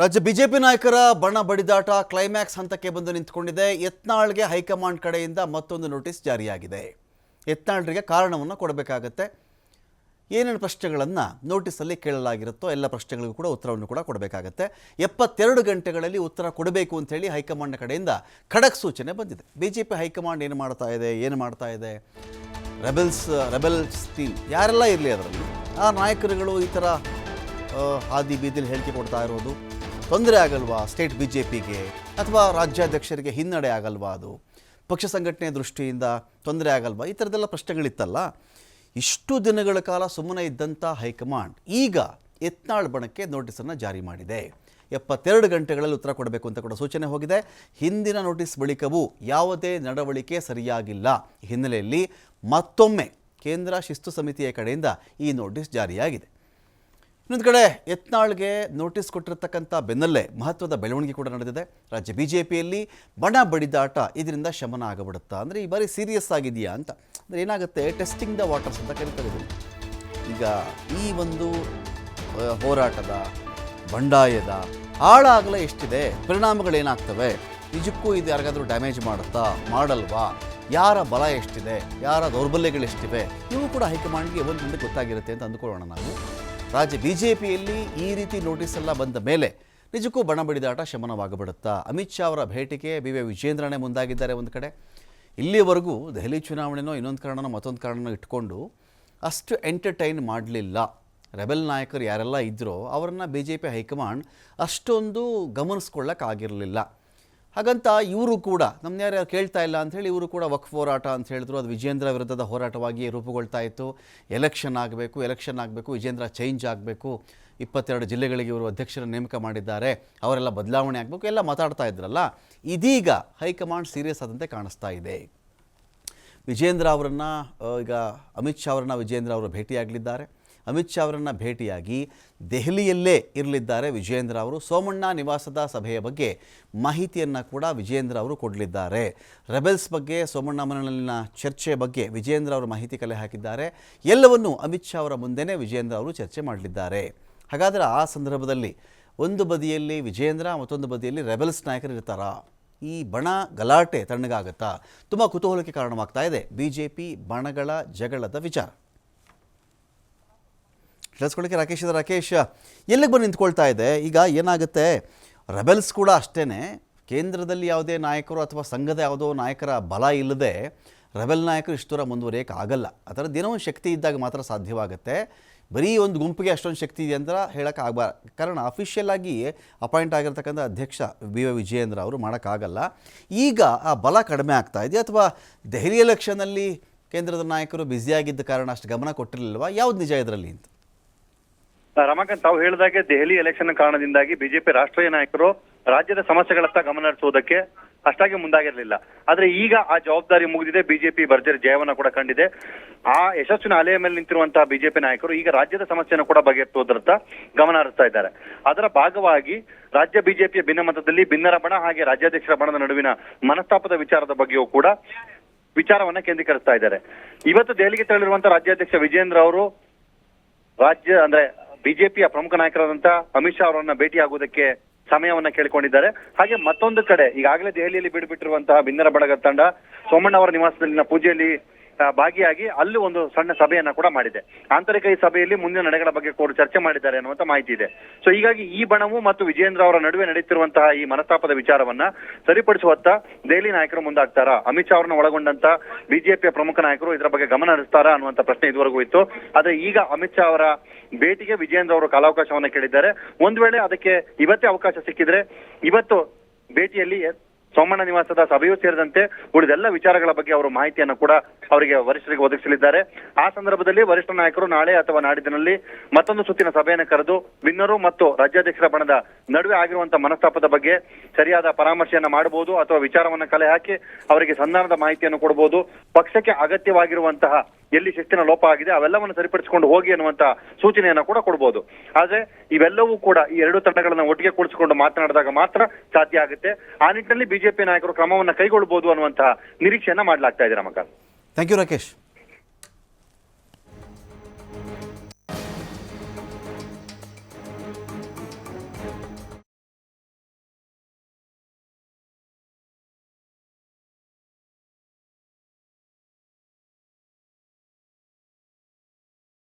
ರಾಜ್ಯ ಬಿಜೆಪಿ ನಾಯಕರ ಬಣ ಬಡಿದಾಟ ಕ್ಲೈಮ್ಯಾಕ್ಸ್ ಹಂತಕ್ಕೆ ಬಂದು ನಿಂತುಕೊಂಡಿದೆ. ಯತ್ನಾಳ್ಗೆ ಹೈಕಮಾಂಡ್ ಕಡೆಯಿಂದ ಮತ್ತೊಂದು ನೋಟಿಸ್ ಜಾರಿಯಾಗಿದೆ. ಯತ್ನಾಳ್ರಿಗೆ ಕಾರಣವನ್ನು ಕೊಡಬೇಕಾಗತ್ತೆ. ಏನೇನು ಪ್ರಶ್ನೆಗಳನ್ನು ನೋಟಿಸಲ್ಲಿ ಕೇಳಲಾಗಿರುತ್ತೋ ಎಲ್ಲ ಪ್ರಶ್ನೆಗಳಿಗೂ ಕೂಡ ಉತ್ತರವನ್ನು ಕೂಡ ಕೊಡಬೇಕಾಗತ್ತೆ. ಎಪ್ಪತ್ತೆರಡು ಗಂಟೆಗಳಲ್ಲಿ ಉತ್ತರ ಕೊಡಬೇಕು ಅಂತೇಳಿ ಹೈಕಮಾಂಡ್ ಕಡೆಯಿಂದ ಖಡಕ್ ಸೂಚನೆ ಬಂದಿದೆ. ಬಿ ಜೆ ಪಿ ಹೈಕಮಾಂಡ್ ಏನು ಮಾಡ್ತಾ ಇದೆ, ಏನು ಮಾಡ್ತಾ ಇದೆ? ರೆಬೆಲ್ಸ್ ರೆಬೆಲ್ಸ್ ಟೀಮ್ ಯಾರೆಲ್ಲ ಇರಲಿ ಅದರಲ್ಲಿ? ಆ ನಾಯಕರುಗಳು ಈ ಥರ ಹಾದಿ ಬೀದಿಲಿ ಹೇಳಿಕೆ ಕೊಡ್ತಾ ಇರೋದು. ತೊಂದರೆ ಆಗಲ್ವಾ ಸ್ಟೇಟ್ ಬಿ ಜೆ ಪಿಗೆ ಅಥವಾ ರಾಜ್ಯಾಧ್ಯಕ್ಷರಿಗೆ ಹಿನ್ನಡೆ ಆಗಲ್ವಾ ಅದು? ಪಕ್ಷ ಸಂಘಟನೆ ದೃಷ್ಟಿಯಿಂದ ತೊಂದರೆ ಆಗಲ್ವಾ? ಈ ಥರದೆಲ್ಲ ಪ್ರಶ್ನೆಗಳಿತ್ತಲ್ಲ. ಇಷ್ಟು ದಿನಗಳ ಕಾಲ ಸುಮ್ಮನೆ ಇದ್ದಂಥ ಹೈಕಮಾಂಡ್ ಈಗ ಎತ್ನಾಳ್ ಬಣಕ್ಕೆ ನೋಟಿಸನ್ನು ಜಾರಿ ಮಾಡಿದೆ. ಎಪ್ಪತ್ತೆರಡು ಗಂಟೆಗಳಲ್ಲಿ ಉತ್ತರ ಕೊಡಬೇಕು ಅಂತ ಕೂಡ ಸೂಚನೆ ಹೋಗಿದೆ. ಹಿಂದಿನ ನೋಟಿಸ್ ಬಳಿಕವೂ ಯಾವುದೇ ನಡವಳಿಕೆ ಸರಿಯಾಗಿಲ್ಲ. ಹಿನ್ನೆಲೆಯಲ್ಲಿ ಮತ್ತೊಮ್ಮೆ ಕೇಂದ್ರ ಶಿಸ್ತು ಸಮಿತಿಯ ಕಡೆಯಿಂದ ಈ ನೋಟಿಸ್ ಜಾರಿಯಾಗಿದೆ. ಇನ್ನೊಂದು ಕಡೆ ಯತ್ನಾಳ್ಗೆ ನೋಟಿಸ್ ಕೊಟ್ಟಿರತಕ್ಕಂಥ ಬೆನ್ನಲ್ಲೇ ಮಹತ್ವದ ಬೆಳವಣಿಗೆ ಕೂಡ ನಡೆದಿದೆ. ರಾಜ್ಯ ಬಿ ಜೆ ಪಿಯಲ್ಲಿ ಬಣ ಬಡಿದಾಟ ಇದರಿಂದ ಶಮನ ಆಗಬಿಡುತ್ತಾ, ಅಂದರೆ ಈ ಬಾರಿ ಸೀರಿಯಸ್ ಆಗಿದೆಯಾ ಅಂತ. ಅಂದರೆ ಏನಾಗುತ್ತೆ ಟೆಸ್ಟಿಂಗ್ ದ ವಾಟರ್ಸ್ ಅಂತ ಕರಿತಾರೆ ಈಗ ಈ ಒಂದು ಹೋರಾಟದ, ಬಂಡಾಯದ ಹಾಳಾಗಲೇ ಎಷ್ಟಿದೆ ಪರಿಣಾಮಗಳೇನಾಗ್ತವೆ ನಿಜಕ್ಕೂ ಇದು ಯಾರಿಗಾದರೂ ಡ್ಯಾಮೇಜ್ ಮಾಡುತ್ತಾ, ಮಾಡಲ್ವಾ? ಯಾರ ಬಲ ಎಷ್ಟಿದೆ? ಯಾರ ದೌರ್ಬಲ್ಯಗಳೆಷ್ಟಿವೆ ಇವು ಕೂಡ ಹೈಕಮಾಂಡ್ಗೆ ಒಂದು ಮುಂದೆ ಗೊತ್ತಾಗಿರುತ್ತೆ ಅಂತ ಅಂದುಕೊಳ್ಳೋಣ ನಾವು. ರಾಜ್ಯ ಬಿ ಜೆ ಈ ರೀತಿ ನೋಟಿಸ್ ಎಲ್ಲ ಬಂದ ಮೇಲೆ ನಿಜಕ್ಕೂ ಬಣ ಬಡಿದಾಟ ಶಮನವಾಗಬಿಡುತ್ತಾ? ಅಮಿತ್ ಶಾ ಅವರ ಭೇಟಿಗೆ ಬಿ ವಿ ವಿಜೇಂದ್ರನೇ ಮುಂದಾಗಿದ್ದಾರೆ ಒಂದು ಕಡೆ. ಇಲ್ಲಿವರೆಗೂ ದೆಹಲಿ ಚುನಾವಣೆನೋ ಇನ್ನೊಂದು ಕಾರಣನೋ ಮತ್ತೊಂದು ಕಾರಣನೋ ಇಟ್ಕೊಂಡು ಅಷ್ಟು ಎಂಟರ್ಟೈನ್ ಮಾಡಲಿಲ್ಲ. ರೆಬೆಲ್ ನಾಯಕರು ಯಾರೆಲ್ಲ ಇದ್ದರೋ ಅವರನ್ನು ಬಿ ಜೆ ಪಿ ಹೈಕಮಾಂಡ್ ಅಷ್ಟೊಂದು ಗಮನಿಸ್ಕೊಳ್ಳೋಕ್ಕಾಗಿರಲಿಲ್ಲ. ಹಾಗಂತ ಇವರು ಕೂಡ ನಮ್ಮ ಯಾರು ಕೇಳ್ತಾ ಇಲ್ಲ ಅಂಥೇಳಿ ಇವರು ಕೂಡ ವಕ್ಫ್ ಹೋರಾಟ ಅಂತ ಹೇಳಿದ್ರು. ಅದು ವಿಜೇಂದ್ರ ವಿರುದ್ಧದ ಹೋರಾಟವಾಗಿ ರೂಪುಗೊಳ್ತಾ ಇತ್ತು. ಎಲೆಕ್ಷನ್ ಆಗಬೇಕು ಎಲೆಕ್ಷನ್ ಆಗಬೇಕು, ವಿಜೇಂದ್ರ ಚೇಂಜ್ ಆಗಬೇಕು. ಇಪ್ಪತ್ತೆರಡು ಜಿಲ್ಲೆಗಳಿಗೆ ಇವರು ಅಧ್ಯಕ್ಷರ ನೇಮಕ ಮಾಡಿದ್ದಾರೆ. ಅವರೆಲ್ಲ ಬದಲಾವಣೆ ಆಗಬೇಕು, ಎಲ್ಲ ಮಾತಾಡ್ತಾ ಇದ್ರಲ್ಲ. ಇದೀಗ ಹೈಕಮಾಂಡ್ ಸೀರಿಯಸ್ ಆದಂತೆ ಕಾಣಿಸ್ತಾ ಇದೆ. ವಿಜೇಂದ್ರ ಅವರನ್ನು ಈಗ ಅಮಿತ್ ಶಾ ಅವರನ್ನು ವಿಜೇಂದ್ರ ಅವರು ಭೇಟಿಯಾಗಲಿದ್ದಾರೆ. ಅಮಿತ್ ಶಾ ಅವರನ್ನು ಭೇಟಿಯಾಗಿ ದೆಹಲಿಯಲ್ಲೇ ಇರಲಿದ್ದಾರೆ ವಿಜಯೇಂದ್ರ ಅವರು. ಸೋಮಣ್ಣ ನಿವಾಸದ ಸಭೆಯ ಬಗ್ಗೆ ಮಾಹಿತಿಯನ್ನು ಕೂಡ ವಿಜೇಂದ್ರ ಅವರು ಕೊಡಲಿದ್ದಾರೆ. ರೆಬೆಲ್ಸ್ ಬಗ್ಗೆ, ಸೋಮಣ್ಣ ಮನೆಯಲ್ಲಿನ ಚರ್ಚೆ ಬಗ್ಗೆ ವಿಜೇಂದ್ರ ಅವರು ಮಾಹಿತಿ ಕಲೆ ಹಾಕಿದ್ದಾರೆ. ಎಲ್ಲವನ್ನೂ ಅಮಿತ್ ಶಾ ಅವರ ಮುಂದೆನೇ ವಿಜಯೇಂದ್ರ ಅವರು ಚರ್ಚೆ ಮಾಡಲಿದ್ದಾರೆ. ಹಾಗಾದರೆ ಆ ಸಂದರ್ಭದಲ್ಲಿ ಒಂದು ಬದಿಯಲ್ಲಿ ವಿಜೇಂದ್ರ ಮತ್ತೊಂದು ಬದಿಯಲ್ಲಿ ರೆಬೆಲ್ಸ್ ನಾಯಕರು ಇರ್ತಾರಾ? ಈ ಬಣ ಗಲಾಟೆ ತಣ್ಣಗಾಗತ್ತಾ? ತುಂಬ ಕುತೂಹಲಕ್ಕೆ ಕಾರಣವಾಗ್ತಾ ಇದೆ. ಬಿ ಜೆ ಪಿ ಬಣಗಳ ಜಗಳದ ವಿಚಾರ. ತಿಳಿಸ್ಕೊಳ್ಳಿಕ್ಕೆ ರಾಕೇಶ್ ಇದೆ ರಾಕೇಶ್, ಎಲ್ಲಿಗೆ ಬಂದು ನಿಂತ್ಕೊಳ್ತಾ ಇದೆ? ಈಗ ಏನಾಗುತ್ತೆ? ರೆಬೆಲ್ಸ್ ಕೂಡ ಅಷ್ಟೇ ಕೇಂದ್ರದಲ್ಲಿ ಯಾವುದೇ ನಾಯಕರು ಅಥವಾ ಸಂಘದ ಯಾವುದೋ ನಾಯಕರ ಬಲ ಇಲ್ಲದೆ ರೆಬೆಲ್ ನಾಯಕರು ಇಷ್ಟು ದೂರ ಮುಂದುವರಿಯೋಕೆ ಆಗಲ್ಲ ಆ ಥರ ಒಂದು ಶಕ್ತಿ ಇದ್ದಾಗ ಮಾತ್ರ ಸಾಧ್ಯವಾಗುತ್ತೆ. ಬರೀ ಒಂದು ಗುಂಪಿಗೆ ಅಷ್ಟೊಂದು ಶಕ್ತಿ ಇದೆ ಅಂತ ಹೇಳೋಕೆ ಆಗಬಾರ ಕಾರಣ ಅಫಿಷಿಯಲ್ ಆಗಿ ಅಪಾಯಿಂಟ್ ಆಗಿರ್ತಕ್ಕಂಥ ಅಧ್ಯಕ್ಷ ಬಿ ವೈ ವಿಜಯೇಂದ್ರ ಅವರು ಮಾಡೋಕ್ಕಾಗಲ್ಲ. ಈಗ ಆ ಬಲ ಕಡಿಮೆ ಆಗ್ತಾ ಇದೆ ಅಥವಾ ದೆಹಲಿ ಎಲೆಕ್ಷನಲ್ಲಿ ಕೇಂದ್ರದ ನಾಯಕರು ಬ್ಯುಸಿಯಾಗಿದ್ದ ಕಾರಣ ಅಷ್ಟು ಗಮನ ಕೊಟ್ಟಿರಲಿಲ್ವಾ? ಯಾವ್ದು ನಿಜ ಇದರಲ್ಲಿ ಅಂತ? ರಮಾಕಾಂತ್, ತಾವು ಹೇಳಿದಾಗೆ ದೆಹಲಿ ಎಲೆಕ್ಷನ್ ಕಾರಣದಿಂದಾಗಿ ಬಿಜೆಪಿ ರಾಷ್ಟ್ರೀಯ ನಾಯಕರು ರಾಜ್ಯದ ಸಮಸ್ಯೆಗಳತ್ತ ಗಮನ ಹರಿಸುವುದಕ್ಕೆ ಅಷ್ಟಾಗಿ ಮುಂದಾಗಿರಲಿಲ್ಲ. ಆದ್ರೆ ಈಗ ಆ ಜವಾಬ್ದಾರಿ ಮುಗಿದಿದೆ, ಬಿಜೆಪಿ ಭರ್ಜರಿ ಜಯವನ್ನ ಕೂಡ ಕಂಡಿದೆ. ಆ ಯಶಸ್ಸಿನ ಅಲೆಯ ಮೇಲೆ ನಿಂತಿರುವಂತಹ ಬಿಜೆಪಿ ನಾಯಕರು ಈಗ ರಾಜ್ಯದ ಸಮಸ್ಯೆಯನ್ನು ಕೂಡ ಬಗೆಹರಿಸುವುದರತ್ತ ಗಮನ ಹರಿಸ್ತಾ ಇದ್ದಾರೆ. ಅದರ ಭಾಗವಾಗಿ ರಾಜ್ಯ ಬಿಜೆಪಿಯ ಭಿನ್ನಮತದಲ್ಲಿ ಭಿನ್ನರ ಬಣ ಹಾಗೆ ರಾಜ್ಯಾಧ್ಯಕ್ಷರ ಬಣದ ನಡುವಿನ ಮನಸ್ತಾಪದ ವಿಚಾರದ ಬಗ್ಗೆಯೂ ಕೂಡ ವಿಚಾರವನ್ನ ಕೇಂದ್ರೀಕರಿಸ್ತಾ ಇದ್ದಾರೆ. ಇವತ್ತು ದೆಹಲಿಗೆ ತೆರಳಿರುವಂತಹ ರಾಜ್ಯಾಧ್ಯಕ್ಷ ವಿಜೇಂದ್ರ ಅವರು ರಾಜ್ಯ ಅಂದ್ರೆ ಬಿಜೆಪಿಯ ಪ್ರಮುಖ ನಾಯಕರಾದಂತ ಅಮಿತ್ ಶಾ ಅವರನ್ನ ಭೇಟಿಯಾಗುವುದಕ್ಕೆ ಸಮಯವನ್ನ ಕೇಳಿಕೊಂಡಿದ್ದಾರೆ. ಹಾಗೆ ಮತ್ತೊಂದು ಕಡೆ ಈಗಾಗಲೇ ದೆಹಲಿಯಲ್ಲಿ ಬಿಡುಬಿಟ್ಟಿರುವಂತಹ ಭಿನ್ನರ ಬಳಗ ತಂಡ, ಸೋಮಣ್ಣ ಅವರ ನಿವಾಸದಲ್ಲಿನ ಪೂಜೆಯಲ್ಲಿ ಭಾಗಿಯಾಗಿ ಅಲ್ಲಿ ಒಂದು ಸಣ್ಣ ಸಭೆಯನ್ನ ಕೂಡ ಮಾಡಿದೆ. ಆಂತರಿಕ ಈ ಸಭೆಯಲ್ಲಿ ಮುಂದಿನ ನಡೆಗಳ ಬಗ್ಗೆ ಕೂಡ ಚರ್ಚೆ ಮಾಡಿದ್ದಾರೆ ಅನ್ನುವಂತ ಮಾಹಿತಿ ಇದೆ. ಸೊ ಹೀಗಾಗಿ ಈ ಬಣವು ಮತ್ತು ವಿಜೇಂದ್ರ ಅವರ ನಡುವೆ ನಡೆಯುತ್ತಿರುವಂತಹ ಈ ಮನಸ್ತಾಪದ ವಿಚಾರವನ್ನ ಸರಿಪಡಿಸುವತ್ತ ದೆಹಲಿ ನಾಯಕರು ಮುಂದಾಗ್ತಾರಾ? ಅಮಿತ್ ಶಾ ಅವರನ್ನ ಒಳಗೊಂಡಂತ ಬಿಜೆಪಿಯ ಪ್ರಮುಖ ನಾಯಕರು ಇದರ ಬಗ್ಗೆ ಗಮನ ಹರಿಸ್ತಾರಾ ಅನ್ನುವಂತ ಪ್ರಶ್ನೆ ಇದುವರೆಗೂ ಇತ್ತು. ಆದ್ರೆ ಈಗ ಅಮಿತ್ ಶಾ ಅವರ ಭೇಟಿಗೆ ವಿಜೇಂದ್ರ ಅವರು ಕಾಲಾವಕಾಶವನ್ನ ಕೇಳಿದ್ದಾರೆ. ಒಂದ್ ವೇಳೆ ಅದಕ್ಕೆ ಇವತ್ತೇ ಅವಕಾಶ ಸಿಕ್ಕಿದ್ರೆ ಇವತ್ತು ಭೇಟಿಯಲ್ಲಿ ಸೋಮಣ್ಣ ನಿವಾಸದ ಸಭೆಯೂ ಸೇರಿದಂತೆ ಉಳಿದೆಲ್ಲ ವಿಚಾರಗಳ ಬಗ್ಗೆ ಅವರು ಮಾಹಿತಿಯನ್ನು ಕೂಡ ಅವರಿಗೆ ವರಿಷ್ಠರಿಗೆ ಒದಗಿಸಲಿದ್ದಾರೆ. ಆ ಸಂದರ್ಭದಲ್ಲಿ ವರಿಷ್ಠ ನಾಯಕರು ನಾಳೆ ಅಥವಾ ನಾಡಿದ್ದಿನಲ್ಲಿ ಮತ್ತೊಂದು ಸುತ್ತಿನ ಸಭೆಯನ್ನು ಕರೆದು ಮಿನ್ನರು ಮತ್ತು ರಾಜ್ಯಾಧ್ಯಕ್ಷರ ಬಣದ ನಡುವೆ ಆಗಿರುವಂತಹ ಮನಸ್ತಾಪದ ಬಗ್ಗೆ ಸರಿಯಾದ ಪರಾಮರ್ಶೆಯನ್ನು ಮಾಡಬಹುದು ಅಥವಾ ವಿಚಾರವನ್ನು ಕಲೆ ಹಾಕಿ ಅವರಿಗೆ ಸಂಧಾನದ ಮಾಹಿತಿಯನ್ನು ಕೊಡಬಹುದು. ಪಕ್ಷಕ್ಕೆ ಅಗತ್ಯವಾಗಿರುವಂತಹ ಎಲ್ಲಿ ಶಿಸ್ತಿನ ಲೋಪ ಆಗಿದೆ ಅವೆಲ್ಲವನ್ನು ಸರಿಪಡಿಸಿಕೊಂಡು ಹೋಗಿ ಅನ್ನುವಂತ ಸೂಚನೆಯನ್ನ ಕೂಡ ಕೊಡಬಹುದು ಆದ್ರೆ ಇವೆಲ್ಲವೂ ಕೂಡ ಈ ಎರಡು ತಂಡಗಳನ್ನ ಒಟ್ಟಿಗೆ ಕೂಡಿಸಿಕೊಂಡು ಮಾತನಾಡಿದಾಗ ಮಾತ್ರ ಸಾಧ್ಯ ಆಗುತ್ತೆ. ಆ ನಿಟ್ಟಿನಲ್ಲಿ ಬಿಜೆಪಿ ನಾಯಕರು ಕ್ರಮವನ್ನ ಕೈಗೊಳ್ಳಬಹುದು ಅನ್ನುವಂತಹ ನಿರೀಕ್ಷೆಯನ್ನ ಮಾಡಲಾಗ್ತಾ ಇದೆ ನಮಗ ಥ್ಯಾಂಕ್ ಯು ರಾಕೇಶ್